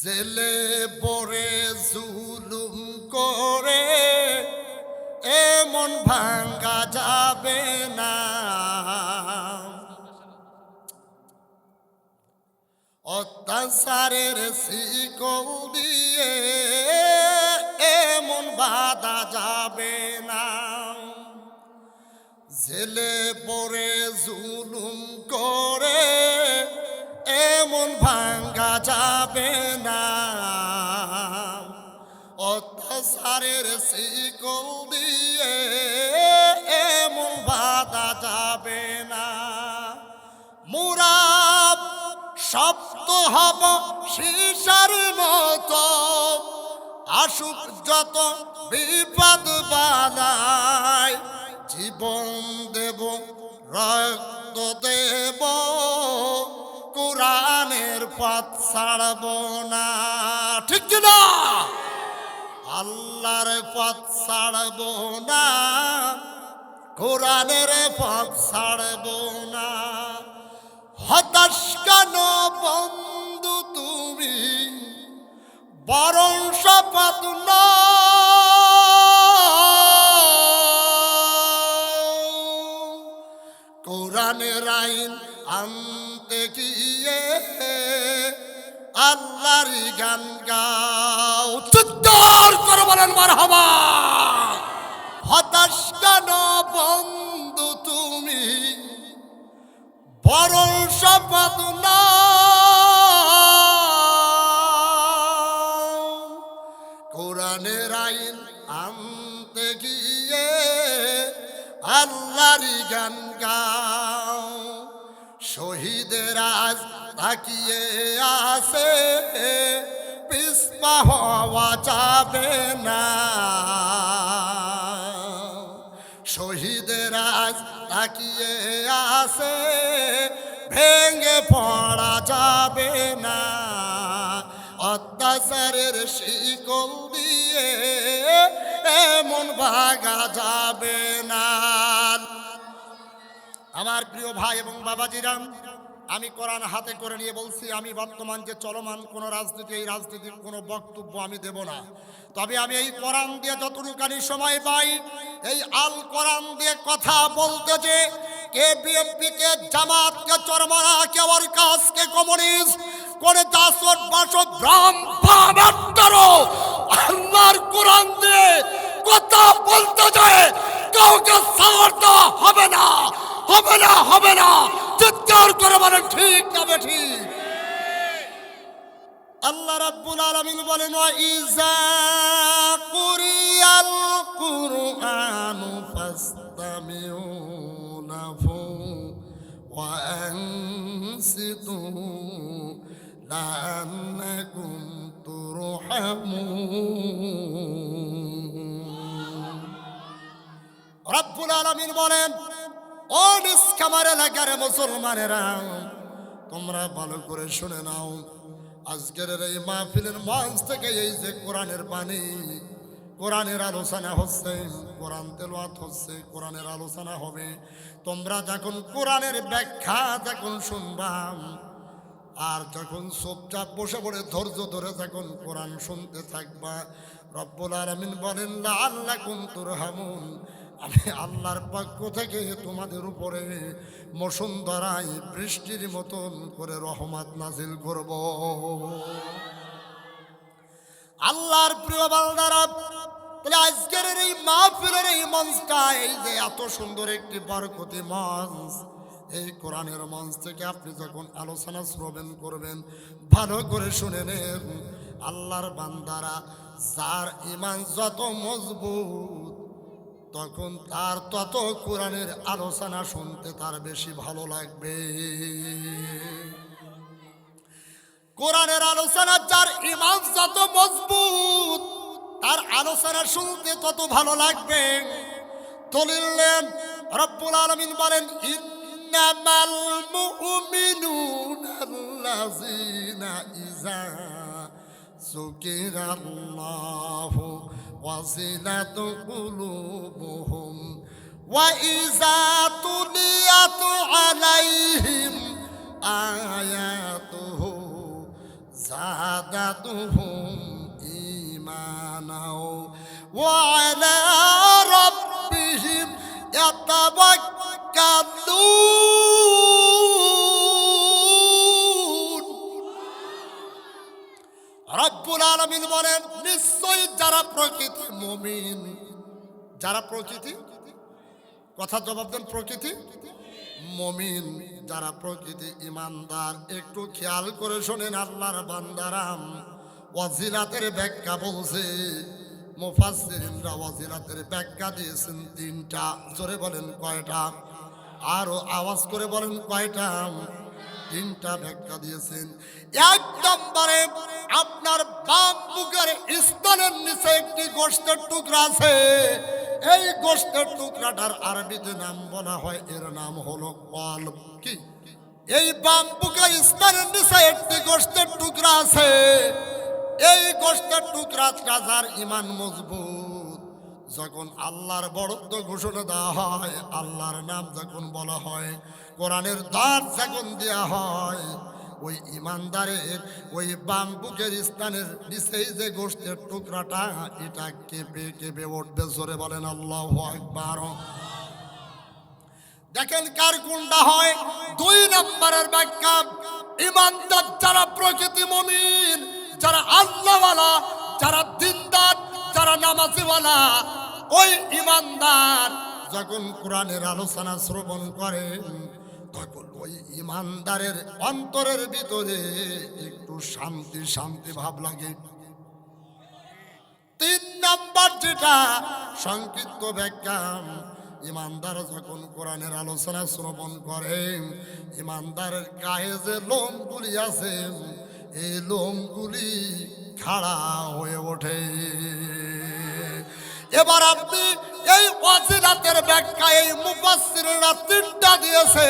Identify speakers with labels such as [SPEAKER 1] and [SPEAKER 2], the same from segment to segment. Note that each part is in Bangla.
[SPEAKER 1] জেলে পরে জুলুম করে, এমন ভাঙ্গা যাবে না। অত্যাচারের শিকল দিয়ে এমন বাধা যাবে না। জেলে পরে জুলুম করে এমন ভাঙ্গা যাবে না। অত্যাচারের শিকল দিয়ে এমন বাধা যাবে না। মুরাব শব্দ হব শিশার মতো, আসুক যত বিপদ বাধায়, জীবন দেব, রক্ত দেব। পথ ছাড়ব না। ঠিক কি না? আল্লাহর পথ ছাড়ব না। কোরআনের পথ ছাড়ব না। হতাশ কেন বন্ধু তুমি? বরং নাও। কোরআনের আইন আনতে গিয়ে আল্লাহরই গান গাও চিৎকার করে বলেন মার হবা হতাশ কেন বন্ধু তুমি? বরং শপথ নাও। কোরআনের আইন আনতে গিয়ে আল্লাহরই গান গাও। শহীদের আজ তাকিয়ে আসে পিসপা হওয়া যাবে না। শহীদের আজ তাকিয়ে আসে ভেঙে পড়া যাবে না। অত্যাচারের শিকল দিয়ে এমন ভাগা যাবে না। আমার প্রিয় ভাই এবং বাবাজিরাম আমি কোরআন হাতে করে নিয়ে বলছি, আমি বর্তমান যে চলমান কোনো রাজনীতি, এই রাজনীতির কোনো বক্তব্য আমি দেব না। তবে আমি এই কোরআন দিয়ে যতটুকানি সময় পাই, এই আল কোরআন দিয়ে কথা বলতে যে, কে বিএনপি কে জামাত কে চরমরা কে ওয়ার্কাস কে কমিউনিস্ট করে দাসত বাসত ভ্রম ভাবাত্তরো আল্লাহর কোরআন দিয়ে কথা বলতে যায় কাউকে দেওয়া হবে না হবে না হবে না। চিৎকার করে বলে ঠিক তবে ঠিক। আল্লাহ রাব্বুল আলামিন বলেন ইজা কুরিয়াল কুরআনু ফাসতামিউ লাহু ওয়া আনসিতু লাআন্নাকুম তুরহামুন। রব্বুল আলামিন বলেন তোমরা ভালো করে শুনে নাও, আজকের এই মাহফিলের মঞ্চ থেকে এই যে কোরআনের বাণী, কোরআনের আলোচনা হচ্ছে, কোরআন তেলাওয়াত হচ্ছে, কোরআনের আলোচনা হবে। তোমরা যখন কোরআনের ব্যাখ্যা যখন শুনবা, আর যখন চুপচাপ বসে পড়ে ধৈর্য ধরে যখন কোরআন শুনতে থাকবা, রব্বুল আলামিন বলেন আল্লাহ কুম তুরহামুন। আমি আল্লাহর পক্ষ থেকে তোমাদের উপরে মসুন্দরাই বৃষ্টির মতন করে রহমত নাজিল করব। আল্লাহর প্রিয় বান্দারা, তাহলে আজকের এই মাহফিলের এই মঞ্চটা, এই যে এত সুন্দর একটি বরকতি মঞ্চ, এই কোরআনের মঞ্চ থেকে আপনি যখন আলোচনা শ্রবণ করবেন, ভালো করে শুনে নেন, আল্লাহর বান্দারা, যার ইমান যত মজবুত তখন তার তত কোরআনের আলোচনা শুনতে তার বেশি ভালো লাগবে। কোরআনের আলোচনা যার ইমান যত মজবুত, তার আলোচনা শুনতে তত ভালো লাগবে। দলিলেন রব্বুল আলামিন বলেন, ইন্নামাল মুমিনুনা আল্লাযিনা ইযা وزنت قلوبهم وإذا تليت عليهم آياته زادتهم إيمانا وعلى ربهم يتوكلون রব্বুল আলমিন বলেন, নিশ্চয়ই যারা প্রকৃতি মুমিন। যারা প্রকৃতি? কথা জবাব দেন, প্রকৃতি মমিন। যারা প্রকৃতি ইমানদার, একটু খেয়াল করে শোনেন আল্লাহর বান্দারাম ওয়াজিরাতের ব্যাখ্যা বলছে, মুফাসসিরিনরা ওয়াজিরাতের ব্যাখ্যা দিয়েছেন তিনটা। জোরে বলেন কয়টা? আরও আওয়াজ করে বলেন কয়টা? তিনটা ব্যাখ্যা দিয়েছেন। এক নম্বরে আপনার বাম বুকের স্তনের নিচে একটি গোষ্ঠের টুকরা আছে। এই গোষ্ঠের টুকরাটার আরবিতে নাম বলা হয়, এর নাম হলো কলব কি। এই বাম বুকের স্তনের নিচে একটি গোষ্ঠের টুকরা আছে। এই গোষ্ঠের টুকরা যার ইমান মজবুত। যখন আল্লাহর বড়ত্ব ঘোষণা দেওয়া হয়, আল্লাহর নাম যখন বলা হয় কোরআনের দাঁত যখন দেওয়া হয়। ওই ইমানদারের, ওই বাম বুকের স্থানের নিচেই যে গোষ্ঠের টুকরাটা, এটা কেঁপে কেঁপে উঠবে, জোরে বলেন আল্লাহ একবার দেখেন কার কোনটা হয়? দুই নম্বরের ব্যাখ্যা, ইমানদার যারা প্রকৃতি মমিন, যারা আল্লাহওয়ালা, যারা দিনদার, যারা নামাজিওয়ালা, ওই ইমানদার যখন কোরআনের আলোচনা শ্রবণ করেন তখন ওই ইমানদারের অন্তরের ভিতরে একটু শান্তি শান্তি ভাব লাগে। তিন নাম্বার যেটা, সংক্ষিপ্ত ব্যাখ্যা ইমানদার যখন কোরআনের আলোচনা শ্রবণ করে ইমানদারের গায়ে যে লোমগুলি আছে, এই লোমগুলি খাড়া হয়ে ওঠে। এবার আপনি এই অজিরাতের ব্যাখ্যা এই মুফাসসিররা তিনটা দিয়েছে।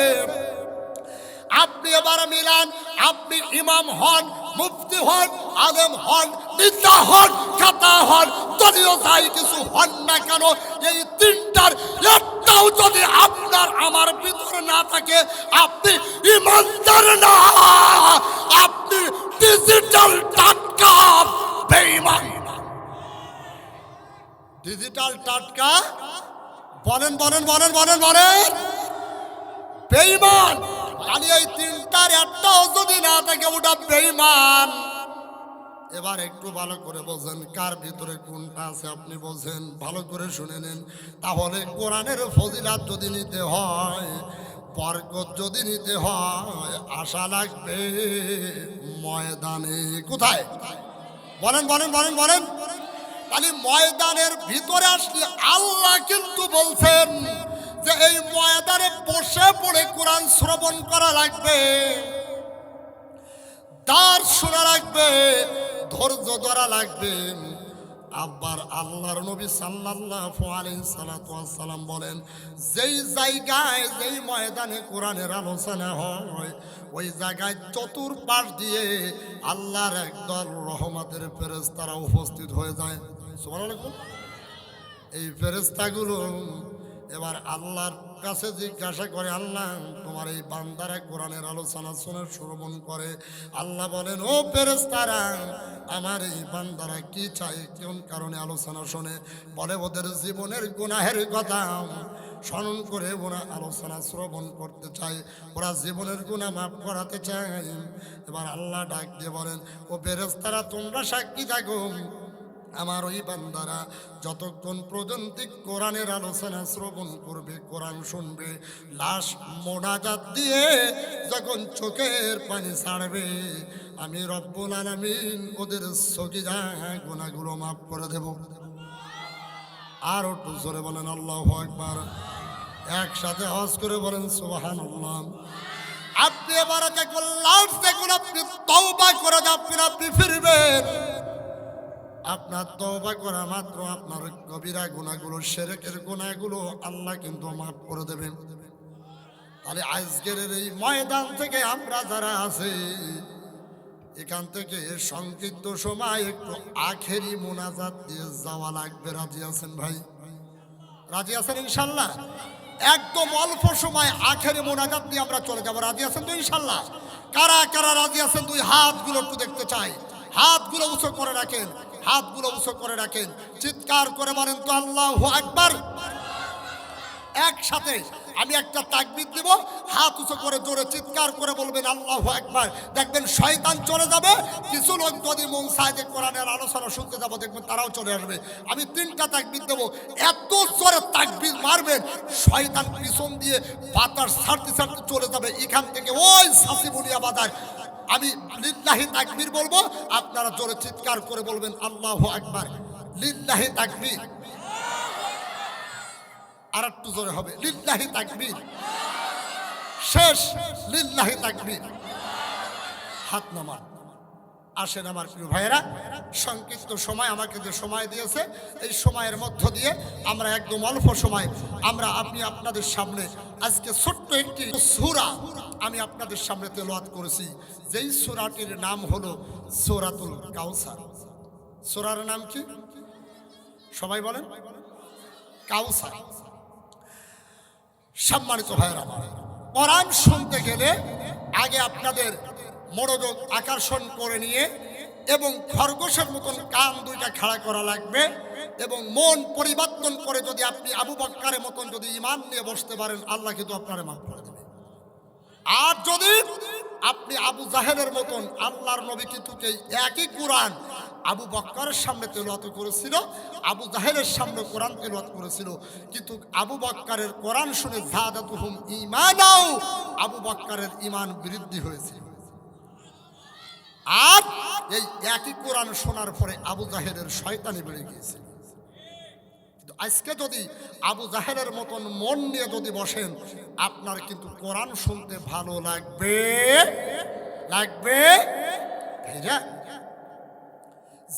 [SPEAKER 1] আপনি এবার মিলান, আপনি ইমাম হন, মুফতি হন, আলেম হন, নেতা হন, খাতা হন যদিও তাই কিছু হন না কেন, এই তিনটার একটাও যদি আপনার আমার ভিতরে না থাকে, আপনি ইমানদার না, আপনি ডিজিটাল টাটকা, বেঈমান। ডিজিটাল টাটকা বলেন বলেন বলেন বলেন বলেন। বেঈমান। খালি এই তিনটার একটাও যদি না থাকে, ওটা বেঈমান। এবার একটু ভালো করে বোঝেন, কার ভিতরে কোনটা আছে আপনি বোঝেন। ভালো করে শুনে নেন। তাহলে কোরআনের ফজিলাত যদি নিতে হয়, বরকত যদি নিতে হয়, আশা লাগবে ময়দানে। কোথায়? বলেন বলেন বলেন বলেন। তাহলে ময়দানের ভিতরে আসলে আল্লাহ কিন্তু বলছেন যে এই ময়দানে বসে পড়ে কোরআন শ্রবণ করা লাগবে তার শোনা লাগবে, ধৈর্য ধরা লাগবে। আব্বার আল্লাহর নবী সাল্লাল্লাহু সাল্লাতু বলেন, যেই জায়গায়, যেই ময়দানে কোরআনের আলোচনা হয়, ওই জায়গায় চতুর্পাশ দিয়ে আল্লাহর একদল রহমতের ফেরেশতারা উপস্থিত হয়ে যায়। এই ফেরেস্তাগুলো এবার আল্লাহর কাছে জিজ্ঞাসা করে, আল্লাহ, তোমার এই বান্দারা কোরআনের আলোচনা শুনে শ্রবণ করে। আল্লাহ বলেন, ও ফেরেস্তারা আমার এই বান্দারা কি চাই কোন কারণে আলোচনা শোনে? বলে, ওদের জীবনের গুনাহের কথা। স্মরণ করে ওরা আলোচনা শ্রবণ করতে চায়, ওরা জীবনের গুণা মাফ করাতে চায়। এবার আল্লাহ ডাক দিয়ে বলেন, ও ফেরেস্তারা তোমরা সাক্ষী থাকো। আমার ওই বান্দারা যতক্ষণ পর্যন্ত কোরআনের আলোচনা শ্রবণ করবে, কোরআন শুনবে, লাশ মোনাজাত দিয়ে যখন চোখের পানি ছাড়বে, আমি রব্বুল আলামিন ওদের সগিরা গুণাগুলো মাফ করে দেব। আর একটু জোরে বলেন, আল্লাহ একবার একসাথে হজ করে বলেন সুবাহান আপনি এবার দেখুন আপনি তওবা করে যাবেন আপনি ফিরবেন। আপনার তওবা করা মাত্র আপনার কবিরা গুণাগুলো, সেরেকের গুণাগুলো আল্লাহ কিন্তু মাফ করে দেবেন। তাহলে আজকের এই ময়দান থেকে আমরা যারা আছি, এখান থেকে সংক্ষিপ্ত সময় একটু আখেরি মোনাজাত দিয়ে যাওয়া লাগবে। রাজি আছেন ভাই? রাজি আছেন ইনশাল্লাহ? একদম অল্প সময় আখেরি মোনাজাত দিয়ে আমরা চলে যাব। রাজি আছেন তো ইনশাল্লাহ? কারা কারা রাজি আছেন? দুই হাতগুলো একটু দেখতে চাই। হাতগুলো উঁচু করে রাখেন। হাতগুলো উঁচু করে রাখেন। চিৎকার করে বলেন তো আল্লাহ একবার একসাথে আমি একটা তাকবির দিব, হাত উঁচু করে জোরে চিৎকার করে বলবেন আল্লাহ একবার দেখবেন শয়তান চলে যাবে, কিছু লোক যদি মন সাহেব কোরআনের আলোচনা শুনতে যাব, দেখবেন তারাও চলে আসবে। আমি তিনটা তাকবির দেবো, এত জোরে তাকবির মারবেন, শয়তান পিছন দিয়ে বাতাস ছাড়তে ছাড়তে চলে যাবে। এখান থেকে ওই সাসি বুনিয়া বাজার আমি লিল্লাহি তাকবির বলব, আপনারা জোরে চিৎকার করে বলবেন, আল্লাহ একবার লিল্লাহি তাকবির। আর একটু জোরে হবে, লিল্লাহি তাকবীর। শেষ, লিল্লাহি তাকবীর। হাত নামান। আসেন আমার প্রিয় ভাইয়েরা। সংক্ষিপ্ত সময় আমাকে যে সময় দিয়েছে, এই সময়ের মধ্য দিয়ে আমরা একদম অল্প সময় আমরা আপনি আপনাদের সামনে আজকে ছোট্ট একটি সুরা আমি আপনাদের সামনে তেলাওয়াত করেছি। যেই সুরাটির নাম হলো সোরাতুল কাউসার। সোরার নাম কি? সবাই বলেন। কাউসার। সম্মানিত ভাইয়ের, কোরআন শুনতে গেলে আগে আপনাদের মনোযোগ আকর্ষণ করে নিয়ে এবং খরগোশের মতন কান দুইটা খাড়া করা লাগবে এবং মন পরিবর্তন করে যদি আপনি আবু বক্কারের মতন যদি ইমান নিয়ে বসতে পারেন, আল্লাহ কিন্তু আপনার মাফ করে দেবে। আর যদি আপনি আবু জাহেদের মতন আল্লাহর নবী কিন্তু একই কোরআন আবু বক্করের সামনে তেলাওয়াত করেছিল, আবু জাহেদের সামনে কোরআন তেলাওয়াত করেছিল, কিন্তু আবু বক্করের কোরআন শুনে জাদাতুহুম ঈমানাও আবু বক্করের ঈমান বৃদ্ধি হয়েছিল। আর এই একই কোরআন শোনার পরে আবু জাহেদের শয়তানি বেড়ে গিয়েছিল কিন্তু আজকে যদি আবু জাহেলের মতন মন নিয়ে যদি বসেন, আপনার কিন্তু কোরআন শুনতে ভালো লাগবে। লাগবে?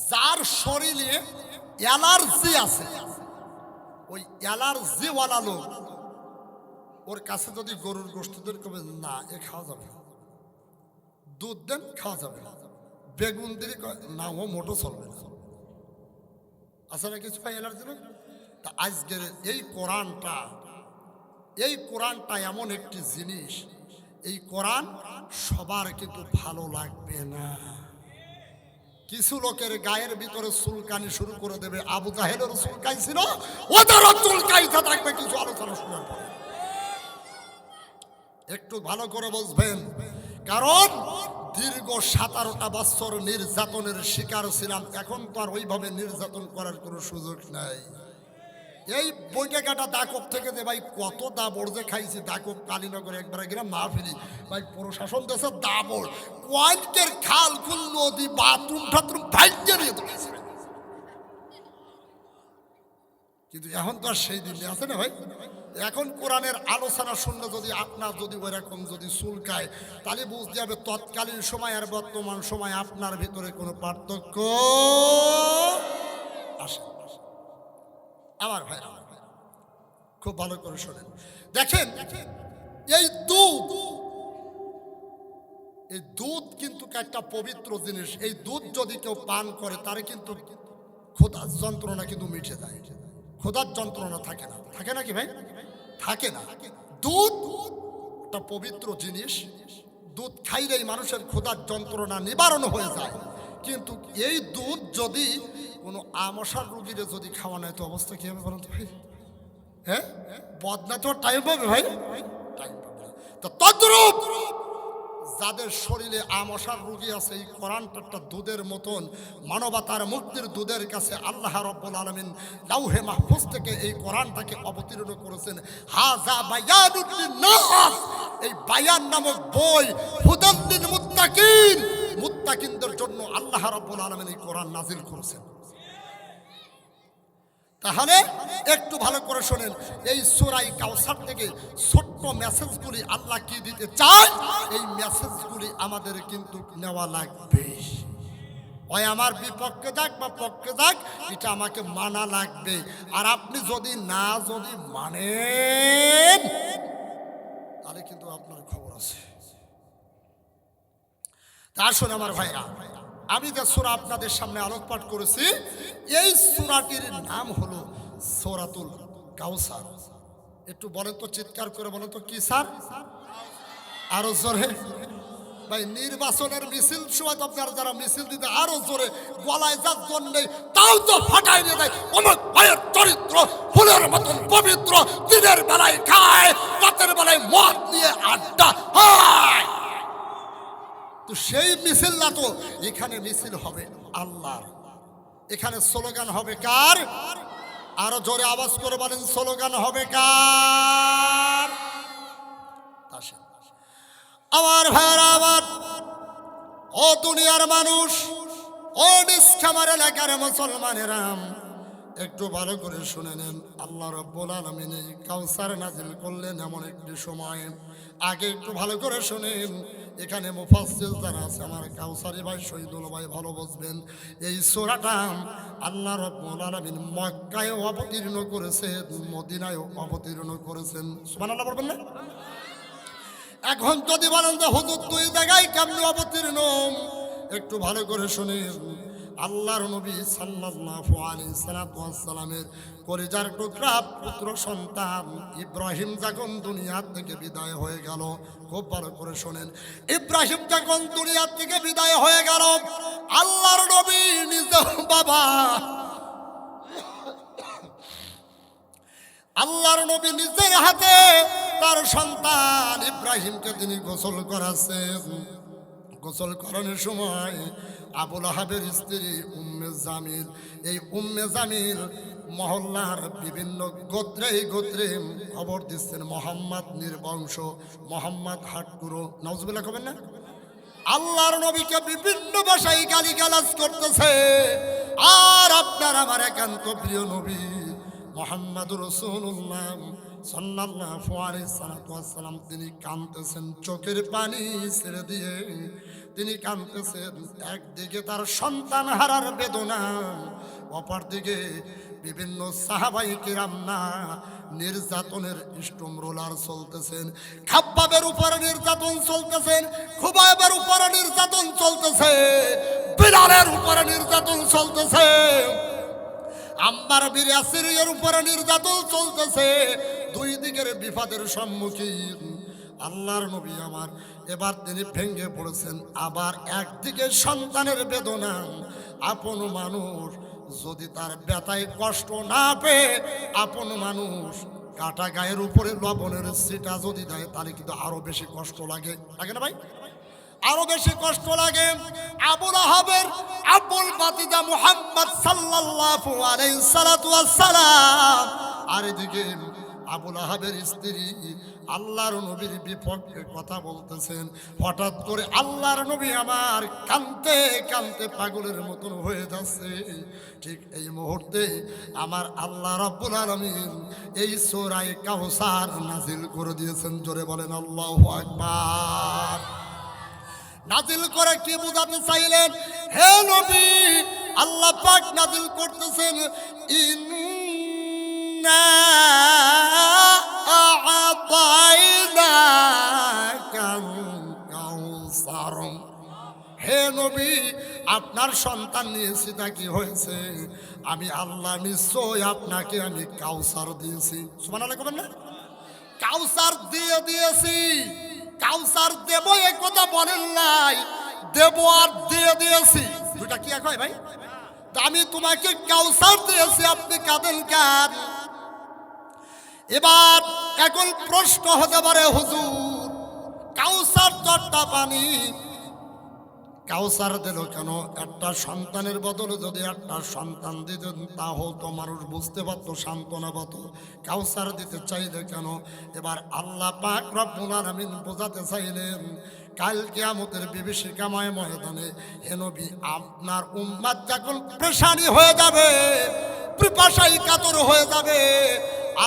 [SPEAKER 1] যার শরীরে অ্যালার্জি আছে, ওই অ্যালার্জিওয়ালা লোক, ওর কাছে যদি গরুর গোষ্ঠ দেন কবে না, এ খাওয়া যাবে। দুধ দেন, খাওয়া যাবে। বেগুন দিলে না ও মোটো চলবে না। আছে না কিছু পাই অ্যালার্জি না তা আজকের এই কোরআনটা এই কোরআনটা এমন একটি জিনিস, এই কোরআন সবার কিন্তু ভালো লাগবে না। কিছু লোকের গায়ের ভিতরে চুলকানি শুরু করে দেবে। আবু জাহেলের চুলকাই ছিল ওদেরও চুলকাইতে থাকবে কিছু আলোচনা শোনার একটু ভালো করে বুঝবেন কারণ দীর্ঘ সাতারোটা বছর নির্যাতনের শিকার ছিলাম। এখন তো আর ওইভাবে নির্যাতন করার কোনো সুযোগ নাই। এই বৈটাকাটা দাকব থেকে যে ভাই কত দাবড় যে খাইছি দাকব কালীনগরে একবার গেলাম না ফিরি ভাই প্রশাসন দেশে দাবড়। কোয়াইকের খাল খুল নদী, বাথরুম, ঠাথরুম ভাইকে নিয়ে তুলেছে কিন্তু এখন তো আর সেই দিন আছে না ভাই? এখন কোরআনের আলোচনা শুনলে যদি আপনার যদি ওইরকম যদি চুলকায়, তাহলে বুঝতে হবে তৎকালীন সময় আর বর্তমান সময় আপনার ভিতরে কোনো পার্থক্য আসে আমার ভাই আমার ভাই, খুব ভালো করে শোনেন। দেখেন, এই দুধ এই দুধ কিন্তু একটা পবিত্র জিনিস। এই দুধ যদি কেউ পান করে, তারে কিন্তু খোদার যন্ত্রণা কিন্তু মিটে যায়। খোদার যন্ত্রণা থাকে না। থাকে না কি ভাই? থাকে না। দুধ, একটা পবিত্র জিনিস, দুধ খাইলেই মানুষের খোদার যন্ত্রণা নিবারণ হয়ে যায়। কিন্তু এই দুধ যদি কোনো আমশার রুগীরে যদি খাওয়া নেয় তো অবস্থা কি হবে বলুন তো ভাই? হ্যাঁ? বদনা তো টাইম পাবে ভাই? টাইম পাবে। তো তদ্রূপ যাদের শরীরে আমশার রোগী আছে, এই কোরআনটা দুধের মতন, মানবতার মুক্তির দুধের কাছে আল্লাহ রব্বুল আলমিন লাউহে মাহফুজ থেকে এই কোরআনটাকে অবতীর্ণ করেছেন। হাজা নাস এই বায়ান নামক বই হুদাল্লিন মুত্তাকিন মুত্তাকিনদের জন্য আল্লাহ রব্বুল আলমিন এই কোরআন নাজিল করেছেন। তাহলে একটু ভালো করে শোনেন, এই সুরাই কাউসার থেকে ছোট্ট মেসেজগুলি আল্লাহ কি দিতে চায়, এই মেসেজগুলি আমাদের কিন্তু নেওয়া লাগবে। ওই আমার বিপক্ষে যাক বা পক্ষে যাক, এটা আমাকে মানা লাগবে। আর আপনি যদি না যদি মানেন, তাহলে কিন্তু আপনার খবর আছে। তা আসুন আমার ভাইরা। আমি যে সুরা আপনাদের সামনে আলোকপাত করেছি, এই সুরাটির নাম হলো সোরাতুল কাউসার। একটু বলেন তো চিৎকার করে বলেন তো কি স্যার? আরও জোরে। ভাই, নির্বাচনের মিছিল সময় আপনারা যারা মিছিল দিতে আরও জোরে গলায় যার জন্যে তাও তো ফাটাই নিয়ে দেয় অমুক ভাইয়ের চরিত্র, ফুলের মতন পবিত্র, দিনের বেলায় খায়, রাতের বেলায় মদ নিয়ে আড্ডা হয়। তো সেই মিছিল না তো, এখানে মিছিল হবে আল্লাহর। এখানে স্লোগান হবে কার? আরও জোরে আওয়াজ করে বলেন, স্লোগান হবে কার? আমার ভাইরা আবার ও দুনিয়ার মানুষ, ও নিষ্কামার এলাকার মুসলমানেরা, একটু ভালো করে শুনে নেন। আল্লাহ রব্বুল আলমিন কাউসার নাজিল করলেন এমন একটি সময়। আগে একটু ভালো করে শুনেন। এখানে মুফাসসির যারা আছে, আমার কাউসারি ভাই, শহীদুল ভাই ভালো বুঝবেন। এই সোরাটা আল্লাহ রব্বুল আলমিন মক্কায় অবতীর্ণ করেছেন মদিনায় অবতীর্ণ করেছেন। সুবহানাল্লাহ বলবেন না? এখন যদি বলেন যে, হুজুর দুই জায়গায় কেমনি অবতীর্ণ? একটু ভালো করে শুনেন। আল্লাহর নবী সাল্লাল্লাহু আলাইহি সাল্লামের কলিজার টুকরা পুত্র সন্তান ইব্রাহিম যখন দুনিয়ার থেকে বিদায় হয়ে গেল, খুব ভালো করে শোনেন। ইব্রাহিম যখন দুনিয়ার থেকে বিদায় হয়ে গেল, আল্লাহর নবী নিজ বাবা, আল্লাহর নবী নিজের হাতে তার সন্তান ইব্রাহিমকে তিনি গোসল করাছেন গোসল করানোর সময় আবুল আহাবের স্ত্রী উম্মে জামিল, এই উম্মে জামিল মহল্লার বিভিন্ন গোত্রে গোত্রে খবর দিচ্ছেন, মোহাম্মদ নির্বংশ, মোহাম্মদ হাটকুরো। নজবুল্লাহ খবর না? আল্লাহর নবীকে বিভিন্ন ভাষায় গালি গালাজ করতেছে। আর আপনার আমার একান্ত প্রিয় নবী মোহাম্মদ রসুল্লাহ সাল্লাল্লাহু তিনি কাঁদতেছেন, চোখের পানি ছেড়ে দিয়ে। তিনি কাঁদতেছেন, একদিকে তার সন্তান হারার বেদনা, অপরদিকে বিভিন্ন সাহাবাই কিরামনা নির্যাতনের স্টোম রোলার চলতেছেন, খাব্বাবের উপরে নির্যাতন চলতেছেন, খুবাইবের উপরে নির্যাতন চলতেছে, বিলালের উপরে নির্যাতন চলতেছে। আম্বার বীর আসিরিয়ার উপরে নির্যাতন চলতেছে দুই দিকের বিপদের সম্মুখীন। আল্লাহর নবী আমার, এবার তিনি ভেঙে পড়েছেন। আবার একদিকে সন্তানের বেদনা। আপন মানুষ যদি তার ব্যথায় কষ্ট না পেয়ে আপন মানুষ কাটা গায়ের উপরে লবণের সিটা যদি দেয়, তাহলে কিন্তু আরও বেশি কষ্ট লাগে। লাগে না ভাই? আরও বেশি কষ্ট লাগে। আবুল আহাবের আবুল বাতিদা মুহাম্মদ সাল্লাল্লাহু আলাইহি সালাতু ওয়াসসালাম। আর এদিকে আবুল আহাবের স্ত্রী আল্লাহর নবীর বিপক্ষে কথা বলতেছেন। হঠাৎ করে আল্লাহর নবী আমার কানতে কানতে পাগলের মতন হয়ে যাচ্ছে। ঠিক এই মুহূর্তে আমার আল্লাহ রাব্বুল আলামিন এই সূরায়ে কাউসার নাজিল করে দিয়েছেন। জোরে বলেন, আল্লাহু আকবার। নাজিল করে কি বুঝাতে চাইলেন? হে নবী, আল্লাহ পাক নাজিল করতেছেন কাউসার আপনার সন্তান নিয়েছি তা কি হয়েছে? আমি আল্লাহ নিশ্চয় আপনাকে আমি কাউসার দিয়েছি। কবেন না। কাউসার দিয়ে দিয়েছি। কাউসার দেব এ কথা বলেন নাই। দেব আর দিয়ে দিয়েছি। দুটা কি এক হয় ভাই? আমি তোমাকে কাউসার দিয়েছি, আপনি কাঁদেন কান? এবার এখন প্রশ্ন হতে পারে, হুজুর, কাউসার চট্টা পানি। কাউসার দিল কেন? একটা সন্তানের বদলে যদি একটা সন্তান দিতেন তা তো মানুষ বুঝতে পারতো, সান্ত্বনা পাতো। কাউসার দিতে চাইলে কেন? এবার আল্লাহ পাক রব্বুল আলামিন বোঝাতে চাইলেন, কাল কিয়ামতের বিভীষিকাময় ময়দানে হেনবি আপনার উম্মাদ যখন প্রেশানি হয়ে যাবে পিপাসাই কাতর হয়ে যাবে।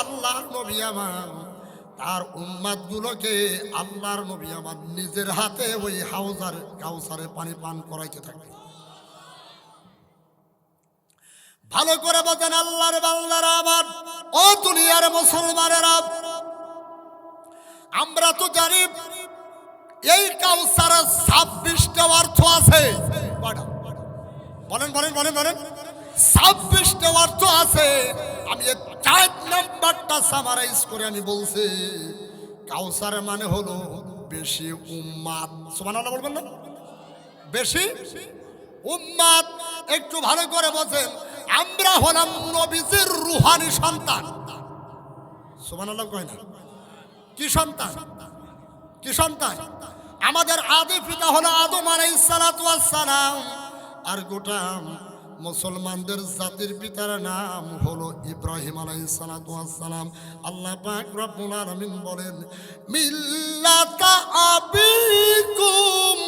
[SPEAKER 1] আল্লাহ নবী আমার, তার উম্মাদ গুলোকে আল্লাহর নবী আমার নিজের হাতে ওই হাউজার, কাউসারে পানি পান করাইতে থাকে। ভালো করে বলেন, আল্লাহর বাংলারা আমার, ও দুনিয়ার মুসলমানেরা আমরা তো জানি এই কাউসারের ছাব্বিশটা অর্থ আছে। বলেন বলেন বলেন বলেন। ছাব্বিশটা অর্থ আছে। আমি চার নাম্বারটা সামারাইজ করে আমি বলছি, কাউসার মানে হলো বেশি উম্মাদ। সুবহানাল্লাহ বলবেন না? বেশি উম্মাদ। একটু ভালো করে বলছেন, আমরা হলাম নবীজির রুহানি সন্তান। সুবহানাল্লাহ কয় না? কি সন্তান? কি সন্তান? আমাদের আদি পিতা হলো আদম আলাইহিস সালাতু আর গোটা মুসলমানদের জাতির পিতার নাম হলো ইব্রাহিম আলাই সালাতাম আল্লাহ পাক বলেন, মিল্লাতা আবিকুম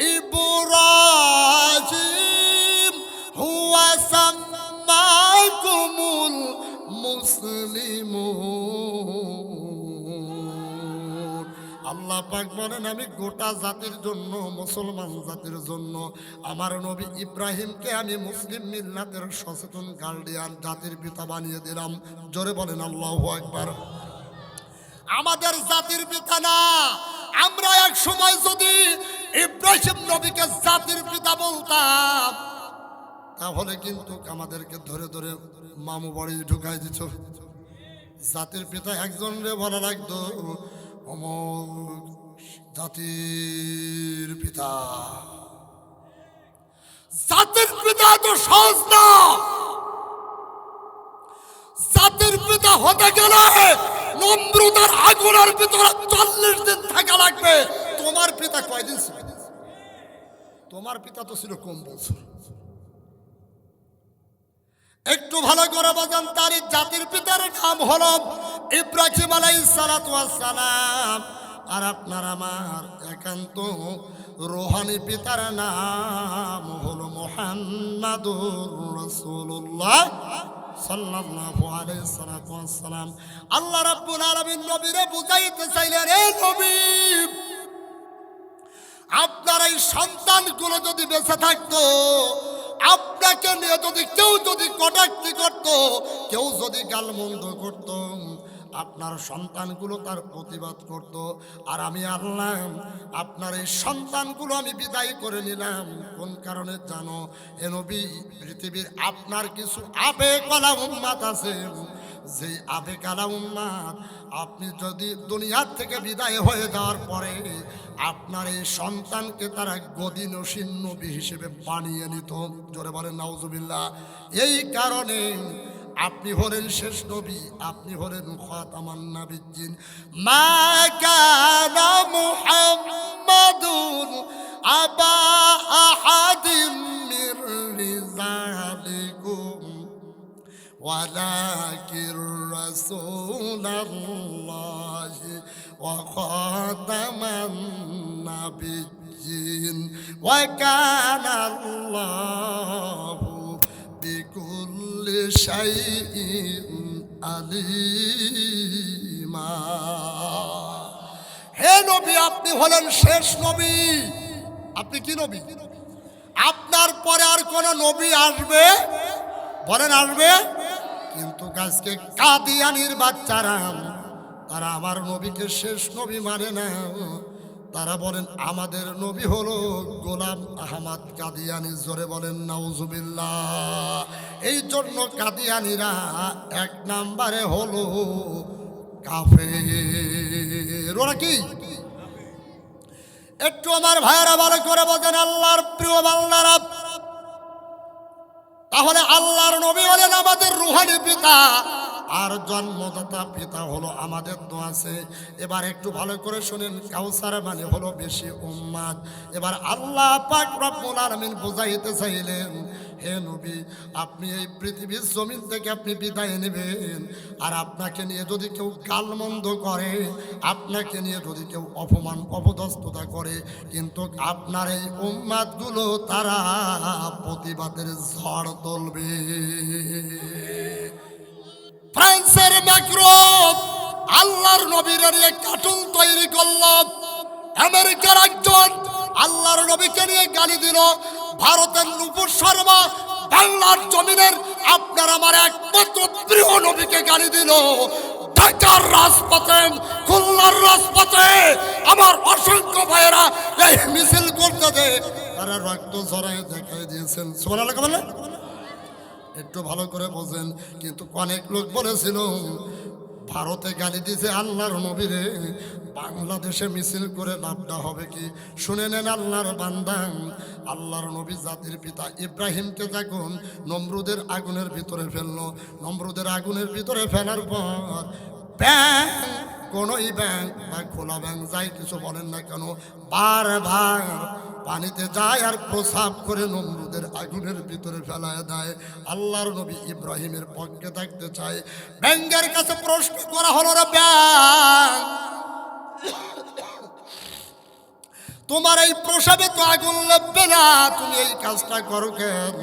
[SPEAKER 1] ইব্রাহিম হুয়া সাম্মাকুমুল পাক বলেন, আমি গোটা জাতির জন্য, মুসলমান জাতির জন্য, আমার নবী ইব্রাহিমকে আমি মুসলিম মিল্লাতের সচেতন গার্ডিয়ান, জাতির পিতা বানিয়ে দিলাম। জোরে বলেন, আল্লাহু একবার আমাদের জাতির পিতা না। আমরা এক সময় যদি ইব্রাহিম নবীকে জাতির পিতা বলতাম, তাহলে কিন্তু আমাদেরকে ধরে ধরে মামু বাড়ি ঢুকাই দিত। জাতির পিতা একজন রে ভালো লাগতো অমর জাতির পিতা। জাতির পিতা তো সহজ না। জাতির পিতা হতে গেলে নম্রতার আগুনের ভিতরে চল্লিশ দিন থাকা লাগবে। তোমার পিতা কয়দিন ছিল? তোমার পিতা তো ছিল কম বছর একটু ভালো করে বোঝেন, তার জাতির পিতার নাম হল ইব্রাহিম ওয়াস সালাম। আর আপনার আমার একান্ত রোহানি পিতার নাম হল মুহাম্মাদুর নবীরে বুঝাইতে রে নবী, আপনার এই সন্তানগুলো যদি বেঁচে থাকতো আপনাকে নিয়ে যদি কেউ যদি কটাক্তি করত, কেউ যদি গালমন্দ করত, আপনার সন্তানগুলো তার প্রতিবাদ করত। আর আমি আনলাম, আপনার এই সন্তানগুলো আমি বিদায় করে নিলাম। কোন কারণে জানো? এ নবী, পৃথিবীর আপনার কিছু আবেগ কলা উন্মাত আছে। যে আবেগ আলা উন্মাদ আপনি যদি দুনিয়ার থেকে বিদায় হয়ে যাওয়ার পরে আপনার এই সন্তানকে তারা গদিনসীন নবী হিসেবে বানিয়ে নিত। জোরে বলেন, নাউজুবিল্লাহ। এই কারণে আপনি হলেন শেষ নবী, আপনি হলেন খাতামান নাবিয়্যিন। মা আবা আহাদিম মির রিজালিকুম ولكن رسول الله وخاتم النبيين وكان الله بكل شيء عليما হে নবী আপনি হলেন শেষ নবী আপনি কি নবী আপনার পরে আর কোন নবী আসবে বলেন আসবে কিন্তু আজকে কাদিয়ানির বাচ্চারা, তারা আমার নবীকে শেষ নবী মানে না। তারা বলেন, আমাদের নবী হলো গোলাম আহমদ কাদিয়ানি। জোরে বলেন, নাউজুবিল্লাহ। এই জন্য কাদিয়ানিরা এক নাম্বারে হলো কাফের। ওরা কি? একটু আমার ভাইয়েরা ভালো করে বলেন, আল্লাহর প্রিয় বাংলারা তাহলে আল্লাহর নবী হলেন আমাদের রুহানি পিতা। আর জন্মদাতা পিতা হলো আমাদের তো আছে। এবার একটু ভালো করে শুনেন, কাউসার মানে হলো বেশি উম্মাদ। এবার আল্লাহ পাক রব্বুল আলামিন বুঝাইতে চাইলেন হে নবী, আপনি এই পৃথিবীর জমিন থেকে আপনি বিদায় নেবেন। আর আপনাকে নিয়ে যদি কেউ গালমন্দ করে, আপনাকে নিয়ে যদি কেউ অপমান, অপদস্থতা করে, কিন্তু আপনার এই উম্মাদগুলো তারা প্রতিবাদের ঝড় তুলবে। ফ্রান্সের ম্যাক্রো আল্লাহর নবীর কার্টুন তৈরি করল। আমেরিকার একজন আল্লাহর নবীকে নিয়ে গালি দিল। ভারতের নুপুর শর্মা বাংলার জমিনের আপনার আমার একমাত্র প্রিয় নবীকে গালি দিল। ঢাকার রাজপথে, খুলনার রাজপথে আমার অসংখ্য ভাইয়েরা এই মিছিল করতে দে। তারা রক্ত ঝরায় দেখাই দিয়েছেন। সোনা লাগা বলে? একটু ভালো করে বোঝেন, কিন্তু অনেক লোক বলেছিল, ভারতে গালি দিছে আল্লাহর নবীরে বাংলাদেশে মিছিল করে লাভটা হবে কি? শুনে নেন আল্লাহর বান্দান আল্লাহর নবী জাতির পিতা ইব্রাহিমকে যখন নমরুদের আগুনের ভিতরে ফেলল। নমরুদের আগুনের ভিতরে ফেলার পর কোনোই ব্যাংক বা খোলা ব্যাংক যাই কিছু বলেন না কেন, বারবার পানিতে যায় আর প্রসাব করে নমরুদের আগুনের ভিতরে ফেলায় দেয়। আল্লাহর নবী ইব্রাহিমের পক্ষে থাকতে চায়। ব্যাংকের কাছে প্রশ্ন করা হলো ব্যাংক তোমার এই প্রসাবে তো আগুন লাগবে না। তুমি এই কাজটা করো কেন?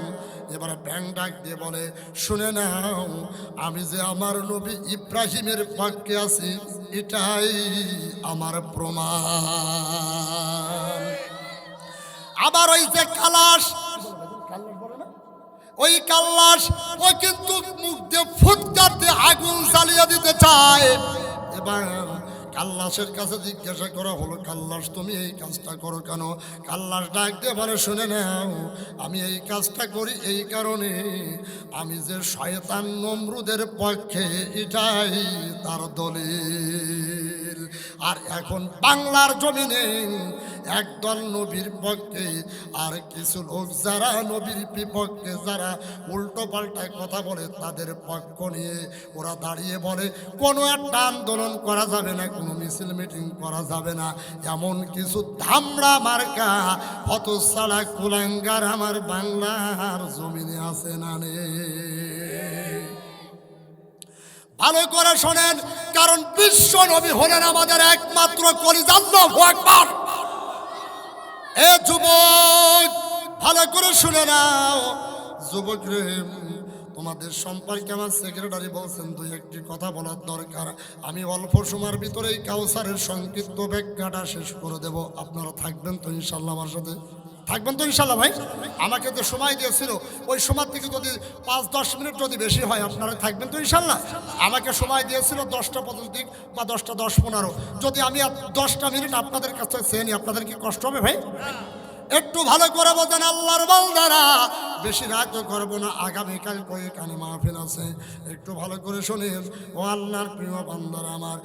[SPEAKER 1] এবারে ব্যাং ডাক দিয়ে বলে, শুনে নাও, আমি যে আমার নবী ইব্রাহিমের পক্ষে আছি, এটাই আমার প্রমাণ। আবার ওই যে কালাস ওই কাল্লাস ও কিন্তু মুখ দিয়ে ফুটকার দিয়ে আগুন জ্বালিয়ে দিতে চায়। এবার কাল্লাসের কাছে জিজ্ঞাসা করা হলো, কাল্লাস, তুমি এই কাজটা করো কেন? কাল্লাস ডাক দিয়ে বলে, শুনে নাও, আমি এই কাজটা করি এই কারণে। আমি যে শয়তান নমরুদের পক্ষে, এটাই তার দলিল। আর এখন বাংলার জমিনে একদল নবীর পক্ষে, আর কিছু লোক যারা নবীর বিপক্ষে, যারা উল্টো পাল্টা কথা বলে, তাদের পক্ষ নিয়ে ওরা দাঁড়িয়ে বলে, কোনো একটা আন্দোলন করা যাবে না কোনো মিছিল মিটিং করা যাবে না। এমন কিছু ধামড়া মার্কা কুলাঙ্গার আমার বাংলার জমিনে আছে না ভালো করে শোনেন, কারণ বিশ্ব নবী হলেন আমাদের একমাত্র কলিজাল্লাহ একবার এ যুবক, ভালো করে শুনে নাও। যুবক রে তোমাদের সম্পর্কে আমার সেক্রেটারি বলছেন, দুই একটি কথা বলার দরকার। আমি অল্প সময়ের ভিতরেই কাউসারের সংক্ষিপ্ত ব্যাখ্যাটা শেষ করে দেব। আপনারা থাকবেন তো ইনশাল্লাহ আমার সাথে? থাকবেন তো ইনশাল্লাহ ভাই? আমাকে যে সময় দিয়েছিল। ওই সময় থেকে যদি পাঁচ দশ মিনিট যদি বেশি হয়, আপনারা থাকবেন তো ইনশাল্লাহ আমাকে সময় দিয়েছিল দশটা পর্যন্ত বা দশটা দশ পনেরো। যদি আমি দশটা মিনিট আপনাদের কাছে চেয়ে নিই, আপনাদের কি কষ্ট হবে ভাই? একটু ভালো করে বলতেন, আল্লাহর বান্দারা। বেশি রাত করব না, আগামীকাল কয়েকানে মাহফিল আছে, একটু ভালো করে শোনেন। ও আল্লাহর প্রিয় বান্দারা আমার